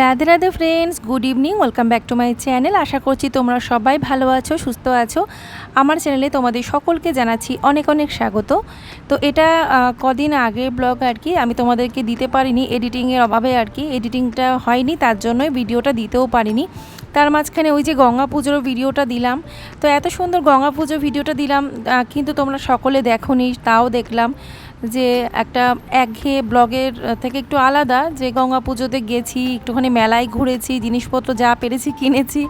Radhe Radhe friends good evening welcome back to my channel আশা করছি তোমরা সবাই ভালো আছো, সুস্থ আছো। আমার চ্যানেলে তোমাদের সকলকে জানাচ্ছি অনেক অনেক স্বাগত। তো এটা কদিন আগে ব্লগ আর কি, আমি তোমাদেরকে দিতে পারিনি এডিটিংয়ের অভাবে আর কি এডিটিংটা হয়নি, তার জন্যই ভিডিওটা দিতেও পারিনি। তার মাঝখানে ওই যে গঙ্গা পুজোর ভিডিওটা দিলাম। তো এত সুন্দর গঙ্গা পুজোর ভিডিওটা দিলাম কিন্তু তোমরা সকলে দেখোনি, তাও দেখলাম। যে একটা একঘেয়ে ব্লগের থেকে একটু আলাদা, যে গঙ্গা পুজোতে গেছি, একটুখানি মেলায় ঘুরেছি, জিনিসপত্র যা পেরেছি কিনেছি।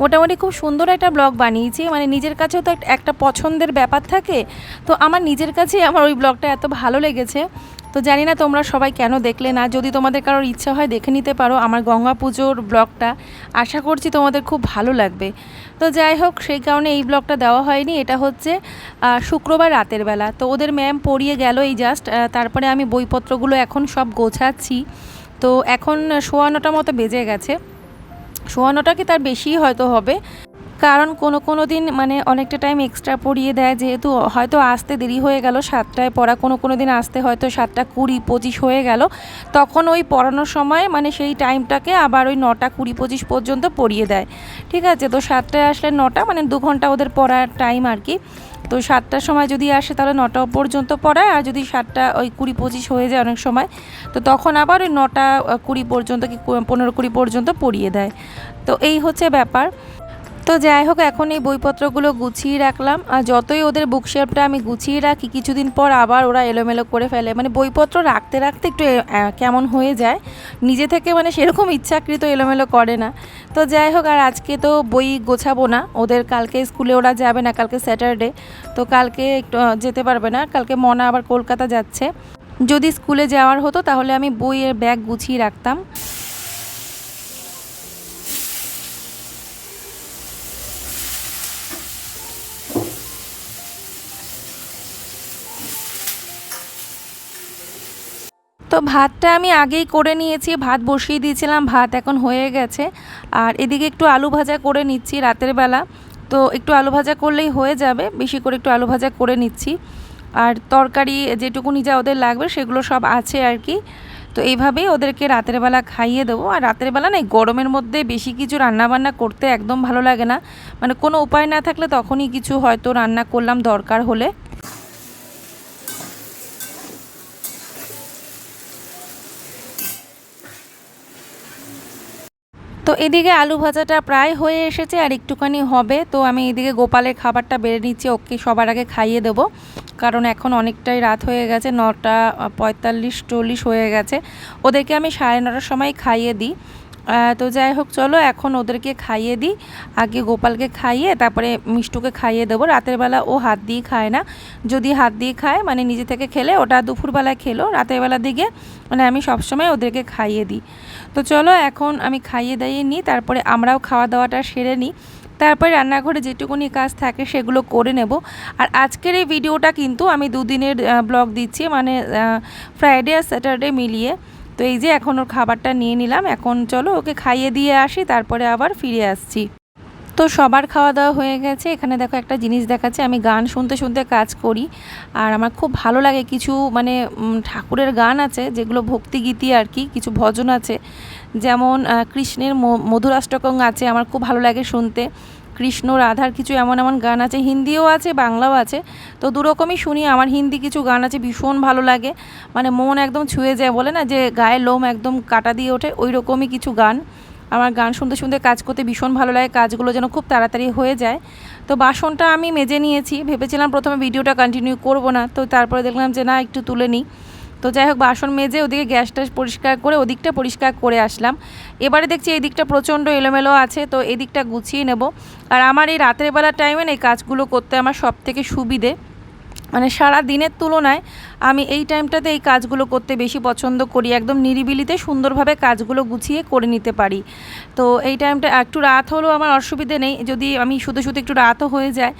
মোটামুটি খুব সুন্দর একটা ব্লগ বানিয়েছি। মানে নিজের কাছেও তো একটা- পছন্দের ব্যাপার থাকে। তো আমার নিজের কাছেই আমার ওই ব্লগটা এত ভালো লেগেছে। তো জানি না তোমরা সবাই কেন দেখলে না। যদি তোমাদের কারোর ইচ্ছা হয় দেখে নিতে পারো আমার গঙ্গা পুজোর ব্লগটা। আশা করছি তোমাদের খুব ভালো লাগবে। তো যাই হোক, সেই কারণে এই ব্লগটা দেওয়া হয়নি। এটা হচ্ছে শুক্রবার রাতের বেলা। তো ওদের ম্যাম পড়িয়ে গেল এই জাস্ট তারপরে আমি বইপত্রগুলো এখন সব গোছাচ্ছি। তো এখন সোয়া নটা মতো বেজে গেছে। সোয়া নটা কি তার বেশি হয়তো হবে। কারণ কোনো কোনো দিন মানে অনেকটা টাইম এক্সট্রা পড়িয়ে দেয়, যেহেতু হয়তো আসতে দেরি হয়ে গেল, সাতটায় পড়া, কোনো কোনো দিন আসতে হয়তো সাতটা কুড়ি পঁচিশ হয়ে গেল। তখন ওই পড়ানোর সময় মানে সেই টাইমটাকে আবার ওই নটা কুড়ি পঁচিশ পর্যন্ত পড়িয়ে দেয়। ঠিক আছে, তো সাতটায় আসলে নটা মানে দু ঘণ্টা ওদের পড়ার টাইম আর কি। তো সাতটার সময় যদি আসে, তাহলে নটা পর্যন্ত পড়ায়, আর যদি সাতটা ওই কুড়ি পঁচিশ হয়ে যায় অনেক সময়, তো তখন আবার ওই নটা কুড়ি পর্যন্ত কি পনেরো কুড়ি পর্যন্ত পড়িয়ে দেয়। তো এই হচ্ছে ব্যাপার। তো যাই হোক, এখন এই বইপত্রগুলো গুছিয়ে রাখলাম। আর যতই ওদের বুকশেলফটা আমি গুছিয়ে রাখি, কিছুদিন পর আবার ওরা এলোমেলো করে ফেলে। মানে বইপত্র রাখতে রাখতে একটু কেমন হয়ে যায়। নিজে থেকে মানে সেরকম ইচ্ছাকৃত এলোমেলো করে না। তো যাই হোক, আর আজকে তো বই গোছাবো না। ওদের কালকে স্কুলে ওরা যাবে না, কালকে স্যাটারডে। তো কালকে একটু যেতে পারবে না। কালকে মনা আবার কলকাতা যাচ্ছে। যদি স্কুলে যাওয়ার হতো, তাহলে আমি বইয়ের ব্যাগ গুছিয়ে রাখতাম। ভাতটা আমি আগেই করে নিয়েছি, ভাত বসিয়ে দিয়েছিলাম, ভাত এখন হয়ে গেছে। আর এদিকে একটু আলু ভাজা করে নিচ্ছি রাতের বেলা। তো একটু আলু ভাজা করলেই হয়ে যাবে, বেশি করে একটু আলু ভাজা করে নিচ্ছি। আর তরকারি যেটুকুনি যা ওদের লাগবে সেগুলো সব আছে আর কি। তো এইভাবেই ওদেরকে রাতের বেলা খাইয়ে দেবো। আর রাতের বেলা না গরমের মধ্যে বেশি কিছু রান্না বান্না করতে একদম ভালো লাগে না। মানে কোনো উপায় না থাকলে তখনই কিছু হয়তো রান্না করলাম দরকার হলে। তো এদিকে আলু ভাজাটা প্রায় হয়ে এসেছে আর একটুখানি হবে। তো আমি এদিকে গোপালের খাবারটা বেড়ে নিচ্ছি, ওকে সবার আগে খাইয়ে দেবো। কারণ এখন অনেকটাই রাত হয়ে গেছে, নটা পঁয়তাল্লিশ চল্লিশ হয়ে গেছে। ওদেরকে আমি সাড়ে নটার সময় খাইয়ে দিই। তো যাই হোক, চলো, এখন ওদেরকে খাইয়ে দিই। আগে গোপালকে খাইয়ে, তারপরে মিষ্টুকে খাইয়ে দেবো। রাতের বেলা ও হাত দিয়ে খায় না। যদি হাত দিয়ে খায় মানে নিজে থেকে খেলে, ওটা দুপুরবেলায় খেলো। রাতের বেলার দিকে মানে আমি সবসময় ওদেরকে খাইয়ে দিই। তো চলো, এখন আমি খাইয়ে দাইয়ে নিই, তারপরে আমরাও খাওয়া দাওয়াটা সেরে নিই। তারপরে রান্নাঘরে যেটুকুনি কাজ থাকে, সেগুলো করে নেব। আর আজকের এই ভিডিওটা কিন্তু আমি দুদিনের ব্লগ দিচ্ছি মানে ফ্রাইডে আর স্যাটারডে মিলিয়ে। তো এই যে এখন ওর খাবারটা নিয়ে নিলাম, এখন চলো ওকে খাইয়ে দিয়ে আসি, তারপরে আবার ফিরে আসছি। তো সবার খাওয়া দাওয়া হয়ে গেছে, এখানে দেখো একটা জিনিস দেখাচ্ছে, আমি গান শুনতে শুনতে কাজ করি, আর আমার খুব ভালো লাগে কিছু মানে ঠাকুরের গান আছে, যেগুলো ভক্তিগীতি আর কি, কিছু ভজন আছে। যেমন কৃষ্ণের মধুরাষ্টকং আছে, আমার খুব ভালো লাগে শুনতে। কৃষ্ণ, রাধার কিছু এমন এমন গান আছে, হিন্দিও আছে, বাংলাও আছে। তো দুরকমই শুনি, আমার হিন্দি কিছু গান আছে, ভীষণ ভালো লাগে। মানে মন একদম ছুঁয়ে যায়, বলে না যে গায়ে লোম একদম কাটা দিয়ে ওঠে ওই রকমই কিছু গান। আমার গান শুনতে শুনতে কাজ করতে ভীষণ ভালো লাগে, কাজগুলো যেন খুব তাড়াতাড়ি হয়ে যায়। তো বাসনটা আমি মেজে নিয়েছি, ভেবেছিলাম প্রথমে ভিডিওটা কন্টিনিউ করব না, তো তারপরে দেখলাম যে না, একটু তুলে নিই। তো যাই হোক, বাসন মেজে ওদিকে গ্যাস ট্যাস পরিষ্কার করে ওদিকটা পরিষ্কার করে আসলাম। এবারে দেখছি এই দিকটা প্রচণ্ড এলোমেলো আছে, তো এই দিকটা গুছিয়ে নেব। আর আমার এই রাতের বেলার টাইমে এই কাজগুলো করতে আমার সব থেকে সুবিধে। মানে সারা দিনের তুলনায় আমি এই টাইমটাতে এই কাজগুলো করতে বেশি পছন্দ করি, একদম নিরিবিলিতে সুন্দরভাবে কাজগুলো গুছিয়ে করে নিতে পারি। তো এই টাইমটা একটু রাত হলেও আমার অসুবিধে নেই, যদি আমি শুধু শুধু একটু রাতও হয়ে যায়।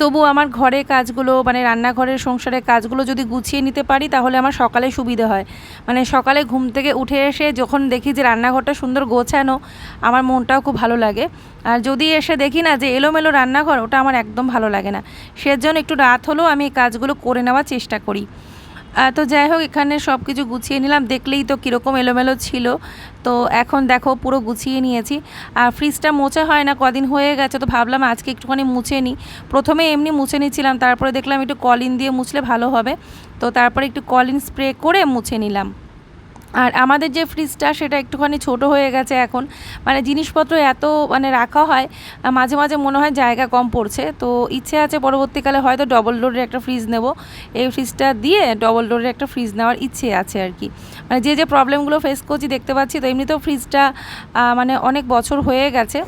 তবু আমার ঘরে কাজগুলো মানে রান্নাঘরের সংসারের কাজগুলো যদি গুছিয়ে নিতে পারি, তাহলে আমার সকালে সুবিধে হয়। মানে সকালে ঘুম থেকে উঠে এসে যখন দেখি যে রান্নাঘরটা সুন্দর গোছানো, আমার মনটাও খুব ভালো লাগে। আর যদি এসে দেখি না যে এলোমেলো রান্নাঘর, ওটা আমার একদম ভালো লাগে না। সেজন্য একটু রাত হলেও আমি এই কাজগুলো করে নেওয়ার চেষ্টা করি। তো যাই হোক, এখানে সব কিছু গুছিয়ে নিলাম। দেখলেই তো কীরকম এলোমেলো ছিল। তো এখন দেখো, পুরো গুছিয়ে নিয়েছি। আর ফ্রিজটা মোছা হয় না, কদিন হয়ে গেছে, তো ভাবলাম আজকে একটুখানি মুছে নিই। প্রথমে এমনি মুছে নিচ্ছিলাম, তারপরে দেখলাম একটু কলিন দিয়ে মুছলে ভালো হবে। তো তারপরে একটু কলিন স্প্রে করে মুছে নিলাম। আর আমাদের যে ফ্রিজটা সেটা একটুখানি ছোট হয়ে গেছে এখন। মানে জিনিসপত্র এত মানে রাখা হয় মাঝে মাঝে মনে হয় জায়গা কম পড়ছে। তো ইচ্ছে আছে পরবর্তীকালে হয়তো ডবল ডোরের একটা ফ্রিজ নেব। এই ফ্রিজটা দিয়ে ডবল ডোরের একটা ফ্রিজ নেওয়ার ইচ্ছে আছে আর কি। মানে যে যে প্রবলেমগুলো ফেস করছি দেখতে পাচ্ছি, তো এমনিতেও ফ্রিজটা মানে অনেক বছর হয়ে গেছে।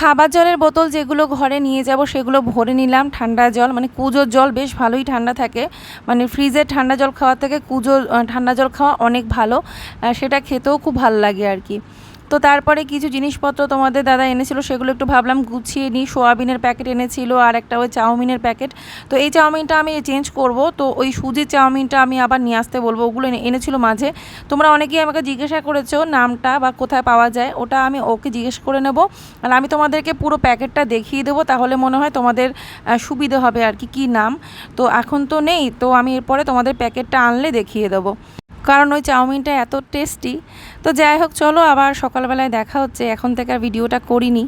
খাবার জলের বোতল যেগুলো ঘরে নিয়ে যাব, সেগুলো ভরে নিলাম। ঠান্ডা জল মানে কুজোর জল বেশ ভালোই ঠান্ডা থাকে। মানে ফ্রিজের ঠান্ডা জল খাওয়ার থেকে কুজোর ঠান্ডা জল খাওয়া অনেক ভালো। সেটা খেতেও খুব ভালো লাগে আর কি। তো তারপরে কিছু জিনিসপত্র তোমাদের দাদা এনেছিল, সেগুলো একটু ভাবলাম গুছিয়ে নিই। সোয়াবিনের প্যাকেট এনেছিল আর একটা ওই চাউমিনের প্যাকেট। তো এই চাউমিনটা আমি চেঞ্জ করব। তো ওই সুজির চাউমিনটা আমি আবার নিয়ে আসতে বলব। ওগুলো এনে- এনেছিল মাঝে। তোমরা অনেকেই আমাকে জিজ্ঞাসা করেছ নামটা বা কোথায় পাওয়া যায়। ওটা আমি ওকে জিজ্ঞেস করে নেব। আর আমি তোমাদেরকে পুরো প্যাকেটটা দেখিয়ে দেবো। তাহলে মনে হয় তোমাদের সুবিধে হবে আর কি, কী নাম। তো এখন তো নেই। তো আমি এরপরে তোমাদের প্যাকেটটা আনলে দেখিয়ে দেবো। কারণ ওই চাউমিনটা এত টেস্টি তো যাই হোক, চলো আবার সকালবেলায় দেখা হচ্ছে, এখন থেকে আর ভিডিওটা করিনি।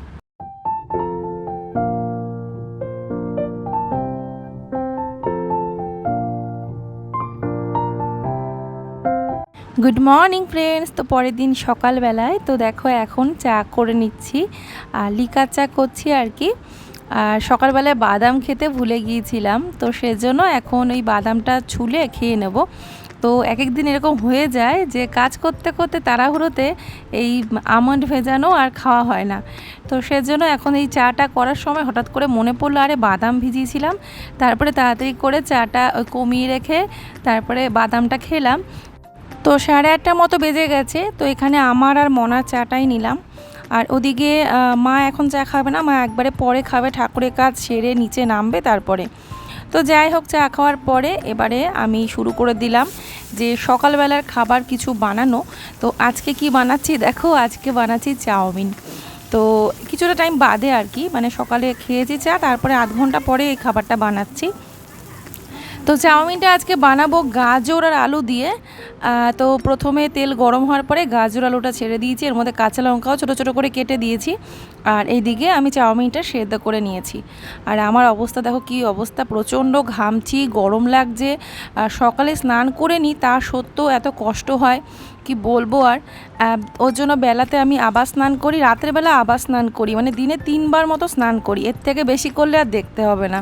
গুড মর্নিং ফ্রেন্ডস তো পরের দিন সকালবেলায়, তো দেখো এখন চা করে নিচ্ছি, আর লিকার চা করছি আর কি। আর সকালবেলায় বাদাম খেতে ভুলে গিয়েছিলাম, তো সেজন্য এখন ওই বাদামটা ছুলে খেয়ে নেব। তো এক এক দিন এরকম হয়ে যায় যে কাজ করতে করতে তাড়াহুড়োতে এই আমন্ড ভেজানো আর খাওয়া হয় না। তো সেজন্য এখন এই চাটা করার সময় হঠাৎ করে মনে পড়ল, আরে বাদাম ভিজিয়েছিলাম। তারপরে তাড়াতাড়ি করে চাটা কমিয়ে রেখে তারপরে বাদামটা খেলাম। তো সাড়ে আটটার মতো বেজে গেছে, তো এখানে আমার আর মনার চাটাই নিলাম। আর ওদিকে মা এখন চা খাবে না, মা একবারে পরে খাবে। ঠাকুরের কাজ সেরে নিচে নামবে তারপরে। তো যাই হোক, চা খাওয়ার পরে এবারে আমি শুরু করে দিলাম যে সকালবেলার খাবার কিছু বানানো। তো আজকে কি বানাচ্ছি? দেখো, আজকে বানাচ্ছি চাউমিন। তো কিছুটা টাইম বাদে আর কি মানে সকালে খেয়েছি চা, তারপরে আধ ঘণ্টা পরে এই খাবারটা বানাচ্ছি। তো চাউমিনটা আজকে বানাবো গাজর আর আলু দিয়ে। তো প্রথমে তেল গরম হওয়ার পরে গাজর আলুটা ছেড়ে দিয়েছি। এর মধ্যে কাঁচা লঙ্কাও ছোটো ছোটো করে কেটে দিয়েছি। আর এইদিকে আমি চাউমিনটা সেদ্ধ করে নিয়েছি। আর আমার অবস্থা দেখো কি অবস্থা, প্রচণ্ড ঘামছি, গরম লাগছে। সকালে স্নান করে নিই, তা সত্ত্বেও এত কষ্ট হয়, কি বলব আর। ওর জন্য বেলাতে আমি আবার স্নান করি রাতের বেলা আবার স্নান করি। মানে দিনে তিনবার মতো স্নান করি, এর থেকে বেশি করলে আর দেখতে হবে না।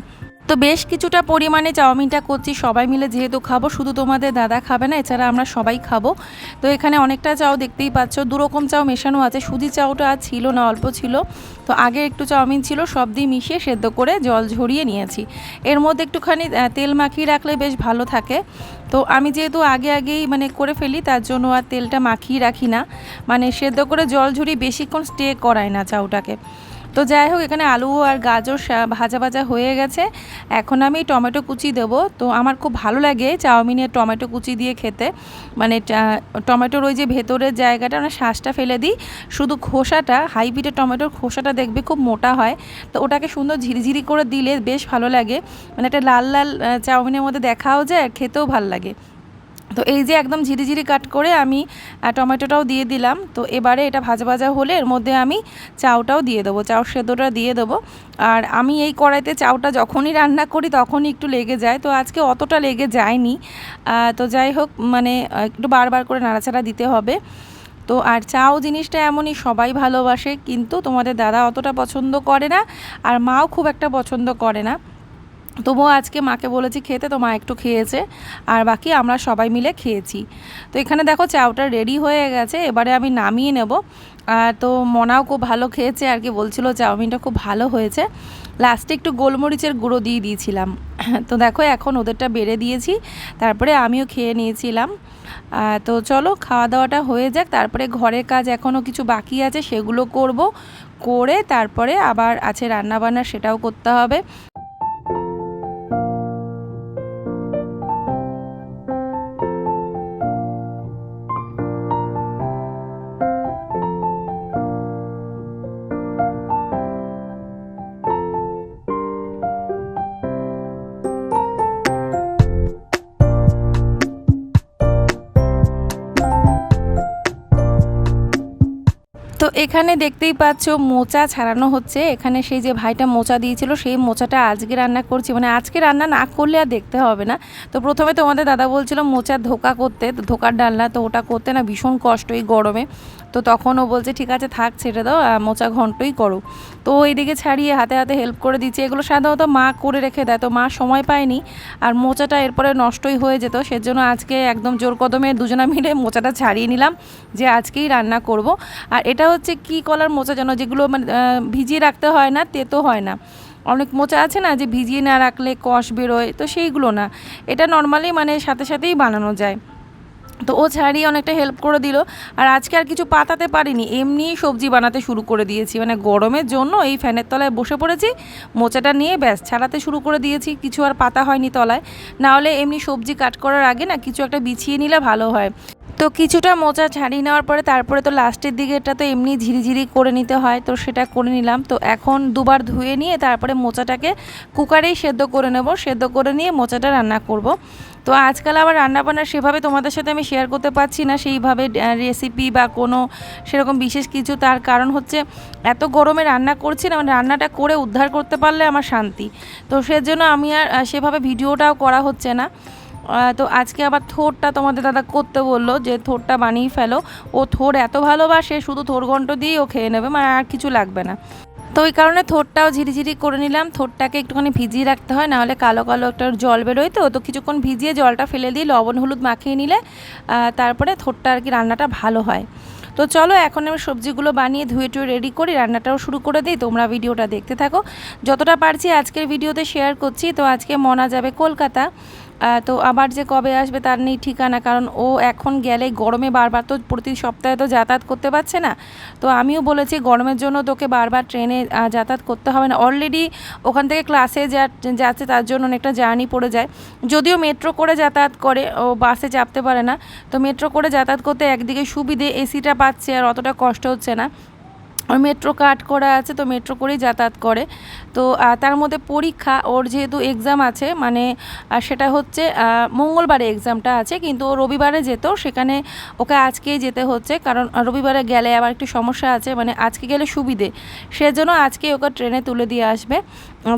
তো বেশ কিছুটা পরিমাণে চাউমিনটা করছি, সবাই মিলে যেহেতু খাব, শুধু তোমাদের দাদা খাবে না, এছাড়া আমরা সবাই খাব। তো এখানে অনেকটা চাও দেখতেই পাচ্ছ, দুরকম চাও মেশানো আছে, সুজি চাউটা আর ছিল না, অল্প ছিল। তো আগে একটু চাউমিন ছিল, সব দিয়ে মিশিয়ে সেদ্ধ করে জল ঝরিয়ে নিয়েছি। এর মধ্যে একটুখানি তেল মাখিয়ে রাখলে বেশ ভালো থাকে। তো আমি যেহেতু আগে আগেই মানে করে ফেলি, তার জন্য আর তেলটা মাখিয়ে রাখি না। মানে সেদ্ধ করে জল ঝরিয়ে বেশিক্ষণ স্টে করায় না চাউটাকে। তো যাই হোক, এখানে আলু আর গাজর ভাজা ভাজা হয়ে গেছে। এখন আমি টমেটো কুচি দেবো। তো আমার খুব ভালো লাগে চাউমিনে টমেটো কুচি দিয়ে খেতে। মানে টমেটোর ওই যে ভেতরের জায়গাটা মানে শ্বাসটা ফেলে দিই। শুধু খোসাটা হাইব্রিডের টমেটোর খোসাটা দেখবে খুব মোটা হয়। তো ওটাকে সুন্দর ঝিরিঝিরি করে দিলে বেশ ভালো লাগে। মানে একটা লাল লাল চাউমিনের মধ্যে দেখাও যায় আর খেতেও ভালো লাগে। তো এই যে একদম ঝিরিঝিরি কাট করে আমি টমেটোটাও দিয়ে দিলাম। তো এবারে এটা ভাজা ভাজা হলে এর মধ্যে আমি চাউটাও দিয়ে দেবো চাউ সেদ্ধটা দিয়ে দেবো। আর আমি এই কড়াইতে চাউটা যখনই রান্না করি তখনই একটু লেগে যায়। তো আজকে অতটা লেগে যায়নি। তো যাই হোক মানে একটু বারবার করে নাড়াচাড়া দিতে হবে। তো আর চাও জিনিসটা এমনই সবাই ভালোবাসে, কিন্তু তোমাদের দাদা অতটা পছন্দ করে না, আর মাও খুব একটা পছন্দ করে না। তবুও আজকে মাকে বলেছি খেতে, তো মা একটু খেয়েছে। আর বাকি আমরা সবাই মিলে খেয়েছি। তো এখানে দেখো চাউটা রেডি হয়ে গেছে, এবারে আমি নামিয়ে নেব। আর তো মনাও খুব ভালো খেয়েছে আর কি, বলছিল চাউমিনটা খুব ভালো হয়েছে। লাস্টে একটু গোলমরিচের গুঁড়ো দিয়ে দিয়েছিলাম। তো দেখো এখন ওদেরটা বেড়ে দিয়েছি, তারপরে আমিও খেয়ে নিয়েছিলাম। তো চলো খাওয়া দাওয়াটা হয়ে যাক, তারপরে ঘরের কাজ এখনও কিছু বাকি আছে, সেগুলো করব। করে তারপরে আবার আছে রান্নাবান্না, সেটাও করতে হবে। তো এখানে দেখতেই পাচ্ছ মোচা ছাড়ানো হচ্ছে। এখানে সেই যে ভাইটা মোচা দিয়েছিল, সেই মোচাটা আজকে রান্না করছি। মানে আজকে রান্না না করলে আর দেখতে হবে না। তো প্রথমে তোমাদের দাদা বলছিল মোচা ধোকা করতে তো ধোকার ডালনা তো ওটা করতে না, ভীষণ কষ্ট এই গরমে। তো তখন ও বলছে, ঠিক আছে, থাক, ছেড়ে দাও মোচা ঘন্টই করো। তো এইদিকে ছাড়িয়ে হাতে হাতে হেল্প করে দিচ্ছে। এগুলো সাধারণত মা করে রেখে দেয়, তো মা সময় পায়নি। আর মোচাটা এরপরে নষ্টই হয়ে যেত, সেজন্য আজকে একদম জোর কদমে দুজনা মিলে মোচাটা ছাড়িয়ে নিলাম, যে আজকেই রান্না করব। আর এটা হচ্ছে কি কলার মোচা যেন, যেগুলো মানে ভিজিয়ে রাখতে হয় না, তেতো হয় না। অনেক মোচা আছে না, যে ভিজিয়ে না রাখলে কষ বেরোয়, তো সেইগুলো না। এটা নর্মালি মানে সাথে সাথেই বানানো যায়। তো ও ছাড়িয়ে অনেকটা হেল্প করে দিল। আর আজকে আর কিছু পাতাতে পারিনি। এমনিই সবজি বানাতে শুরু করে দিয়েছি। মানে গরমের জন্য এই ফ্যানের তলায় বসে পড়েছি। মোচাটা নিয়ে ব্যাস, ছাড়াতে শুরু করে দিয়েছি। কিছু আর পাতা হয়নি তলায়। না হলে এমনি সবজি কাট করার আগে না কিছু একটা বিছিয়ে নিলে ভালো হয়। তো কিছুটা মোচা ছাড়িয়ে নেওয়ার পরে তারপরে তো লাস্টের দিকে এটা তো এমনি ঝিরিঝিরি করে নিতে হয়। তো সেটা করে নিলাম। তো এখন দুবার ধুয়ে নিয়ে তারপরে মোচাটাকে কুকারেই সেদ্ধ করে নেব। সেদ্ধ করে নিয়ে মোচাটা রান্না করব। তো আজকাল আবার রান্নাবান্না সেভাবে তোমাদের সাথে আমি শেয়ার করতে পারছি না, সেইভাবে রেসিপি বা কোনো সেরকম বিশেষ কিছু। তার কারণ হচ্ছে, এত গরমে রান্না করছি না মানে রান্নাটা করে উদ্ধার করতে পারলে আমার শান্তি। তো সেজন্য আমি আর সেভাবে ভিডিওটাও করা হচ্ছে না। তো আজকে আবার থোরটা তোমাদের দাদা করতে বলল যে, থোরটা বানিয়ে ফেলো। ও থোর এত ভালোবাসে, শুধু থোর ঘন্ট দিয়েই ও খেয়ে নেবে মানে আর কিছু লাগবে না। তো ওই কারণে থোরটাও ঝিরিঝিরি করে নিলাম। থোরটাকে একটুখানি ভিজিয়ে রাখতে হয়, নাহলে কালো কালো একটা জল বেরোয় তো। তো কিছুক্ষণ ভিজিয়ে জলটা ফেলে দিয়ে লবণ, হলুদ মাখিয়ে নিলে তারপরে থোরটা আর কি রান্নাটা ভালো হয়। তো চলো এখন আমি সবজিগুলো বানিয়ে ধুয়ে টুয়ে রেডি করি, রান্নাটাও শুরু করে দিই, তোমরা ভিডিওটা দেখতে থাকো। যতটা পারছি আজকের ভিডিওতে শেয়ার করছি, তো আজকে মনা যাবে কলকাতা। তো আবার যে কবে আসবে তার নেই ঠিকানা, কারণ ও এখন গেলে গরমে বারবার তো প্রতি সপ্তাহে তো যাতায়াত করতে পারছে না। তো আমিও বলেছি গরমের জন্য তোকে বারবার ট্রেনে যাতায়াত করতে হবে না। অলরেডি ওখান থেকে ক্লাসে যা, যাচ্ছে তার জন্য অনেকটা জার্নি পড়ে যায়। যদিও মেট্রো করে যাতায়াত করে, ও বাসে চাপতে পারে না। তো মেট্রো করে যাতায়াত করতে একদিকে সুবিধে এসিটা পাচ্ছে আর অতটা কষ্ট হচ্ছে না। ওর মেট্রো কার্ড করা আছে তো মেট্রো করেই যাতায়াত করে। তো তার মধ্যে পরীক্ষা, ওর যেহেতু এক্সাম আছে মানে সেটা হচ্ছে মঙ্গলবারে এক্সামটা আছে, কিন্তু ও রবিবারে যেত, সেখানে ওকে আজকেই যেতে হচ্ছে, কারণ রবিবারে গেলে আবার একটু সমস্যা আছে মানে আজকে গেলে সুবিধে। সেজন্য আজকে ওকে ট্রেনে তুলে দিয়ে আসবে।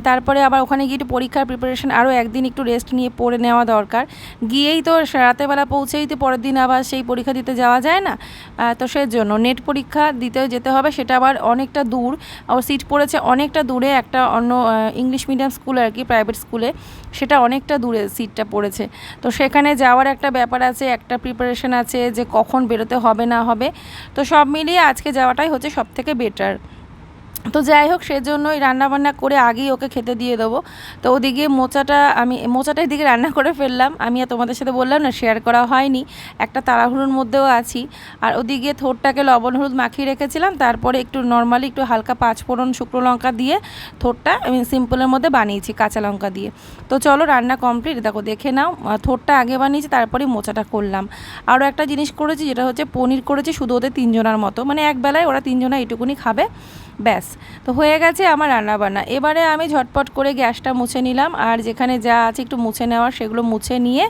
তারপরে আবার ওখানে গিয়ে একটু পরীক্ষার প্রিপারেশন আরও একদিন একটু রেস্ট নিয়ে পড়ে নেওয়া দরকার। গিয়েই তো রাতেবেলা পৌঁছেই তো পরের দিন আবার সেই পরীক্ষা দিতে যাওয়া যায় না। তো সেজন্য নেট পরীক্ষা দিতেও যেতে হবে, সেটা আবার অনেকটা দূর। ও সিট পড়েছে অনেকটা দূরে, একটা অন্য ইংলিশ মিডিয়াম স্কুল আর কি প্রাইভেট স্কুলে সেটা অনেকটা দূরে সিটটা পড়েছে। তো সেখানে যাওয়ার একটা ব্যাপার আছে, একটা প্রিপারেশন আছে যে কখন বেরোতে হবে, না হবে। তো সব মিলিয়ে আজকে যাওয়াটাই হচ্ছে সব থেকে বেটার তো যাই হোক, সেজন্যই রান্নাবান্না করে আগেই ওকে খেতে দিয়ে দেবো। তো ওদিকে মোচাটা আমি মোচাটা এদিকে রান্না করে ফেললাম। আমি আর তোমাদের সাথে বললাম না শেয়ার করা হয়নি। একটা তাড়াহুড়োর মধ্যেও আছি। আর ওদিকে থোরটাকে লবণ হলুদ মাখিয়ে রেখেছিলাম। তারপরে একটু নর্মালি একটু হালকা পাঁচ ফোড়ন শুকনো লঙ্কা দিয়ে থোরটা আমি সিম্পলের মধ্যে বানিয়েছি, কাঁচা লঙ্কা দিয়ে। তো চলো, রান্না কমপ্লিট দেখো, দেখে নাও থোরটা আগে বানিয়েছি তারপরেই মোচাটা করলাম। আরও একটা জিনিস করেছি, যেটা হচ্ছে পনির করেছি, শুধু ওদের তিনজনের মতো। মানে এক বেলায় ওরা তিনজনা এইটুকুনি খাবে। ব্যাস। তো হয়ে গেছে আমার রান্নাবান্না। এবারে আমি ঝটপট করে গ্যাসটা মুছে নিলাম, আর যেখানে যা আছে একটু মুছে নেওয়ার সেগুলো মুছে নিয়ে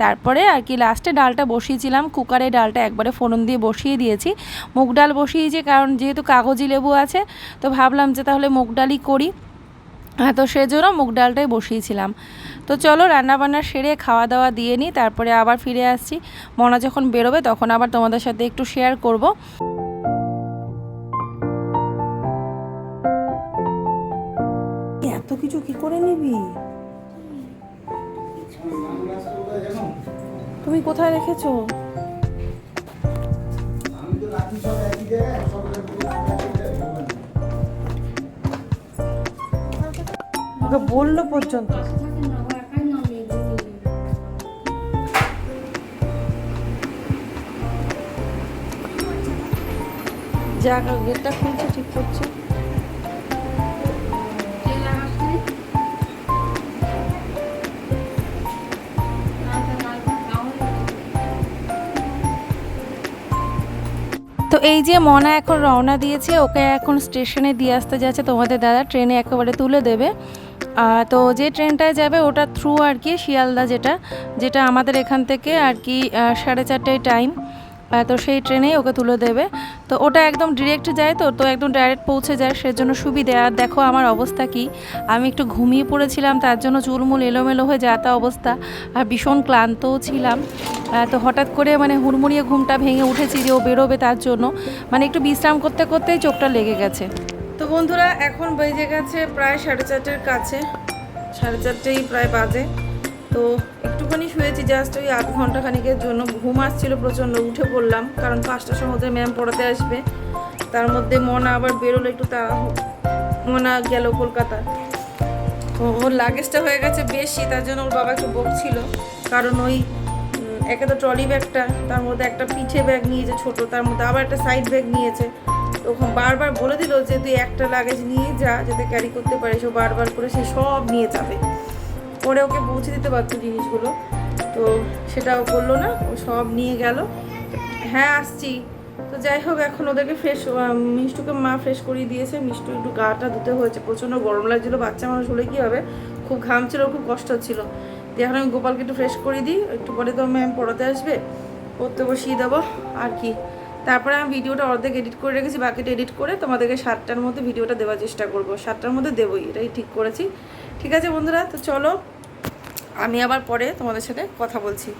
তারপরে আর কি লাস্টে ডালটা বসিয়েছিলাম। কুকারে ডালটা একবারে ফোড়ন দিয়ে বসিয়ে দিয়েছি। মুগ ডাল বসিয়েছি, কারণ যেহেতু কাগজি লেবু আছে, তো ভাবলাম যে তাহলে মুগ ডালই করি। হ্যাঁ তো সেজন্য মুগ ডালটাই বসিয়েছিলাম। তো চলো রান্নাবান্না সেরে খাওয়া দাওয়া দিয়ে নিই, তারপরে আবার ফিরে আসছি। মনা যখন বেরোবে তখন আবার তোমাদের সাথে একটু শেয়ার করব। করে নিবি? তুমি কোথায় রেখেছো? ওকে বলল পর্যন্ত। জায়গা গেটটা খুলছে ঠিক করছে। তো এই যে মনা এখন রওনা দিয়েছে, ওকে এখন স্টেশনে দিয়ে আসতে যাচ্ছে। তোমাদের দাদা ট্রেনে একেবারে তুলে দেবে। তো যে ট্রেনটায় যাবে ওটা থ্রু আর কি, শিয়ালদা যেটা যেটা আমাদের এখান থেকে আর কি সাড়ে চারটায় টাইম তো সেই ট্রেনেই ওকে তুলে দেবে। তো ওটা একদম ডিরেক্ট যায় তো তো একদম ডাইরেক্ট পৌঁছে যায়, সেজন্য সুবিধে। আর দেখো আমার অবস্থা কি। আমি একটু ঘুমিয়ে পড়েছিলাম, তার জন্য চুলমুল এলোমেলো হয়ে যাতা অবস্থা। আর ভীষণ ক্লান্তও ছিলাম। তো হঠাৎ করে মানে হুড়মুড়িয়ে ঘুমটা ভেঙে উঠেছি যে ও বেরোবে তার জন্য। মানে একটু বিশ্রাম করতে করতেই চোখটা লেগে গেছে। তো বন্ধুরা, এখন বেজে গেছে প্রায় সাড়ে চারটের কাছে। সাড়ে চারটেই প্রায় বাজে। তো একটুখানি শুয়েছি জাস্ট ওই আধ ঘণ্টা খানিকের জন্য। ঘুম আসছিল প্রচণ্ড, উঠে পড়লাম, কারণ পাঁচটার সময় ম্যাম পড়াতে আসবে। তার মধ্যে মনা আবার বেরোলো একটু তা মনা গেল কলকাতা ওর লাগেজটা হয়ে গেছে বেশি, তার জন্য ওর বাবা একটু বকছিল। কারণ ওই একে তো ট্রলি ব্যাগটা তার মধ্যে একটা পিঠে ব্যাগ নিয়েছে ছোট, তার মধ্যে আবার একটা সাইড ব্যাগ নিয়েছে। ওখানে বারবার বলে দিল যে, তুই একটা লাগেজ নিয়ে যা, যাতে ক্যারি করতে পারিস। ও বারবার করে সে সব নিয়ে যাবে। পরে ওকে পৌঁছে দিতে পারতো জিনিসগুলো। তো সেটাও করল না, ও সব নিয়ে গেল। হ্যাঁ আসছি। তো যাই হোক, এখন ওদেরকে ফ্রেশ মিষ্টুকে মা ফ্রেশ করিয়ে দিয়েছে। মিষ্টু একটু গাটা ধুতে হয়েছে, প্রচণ্ড গরম লাগছিল। বাচ্চা মানুষ হলে কী হবে? খুব ঘাম ছিল, খুব কষ্ট হচ্ছিল দিয়ে এখন আমি গোপালকে একটু ফ্রেশ করিয়ে দিই। একটু পরে তো ম্যাম পড়াতে আসবে। পড়তে বসিয়ে দেবো, আর কি। তারপরে আমি ভিডিওটা অর্ধেক এডিট করে রেখেছি, বাকিটা এডিট করে তোমাদেরকে সাতটার মধ্যে ভিডিওটা দেওয়ার চেষ্টা করব। সাতটার মধ্যে দেবোই, এটাই ঠিক করেছি। ঠিক আছে বন্ধুরা, তো চলো আমি আবার পরে তোমাদের সাথে কথা বলছি।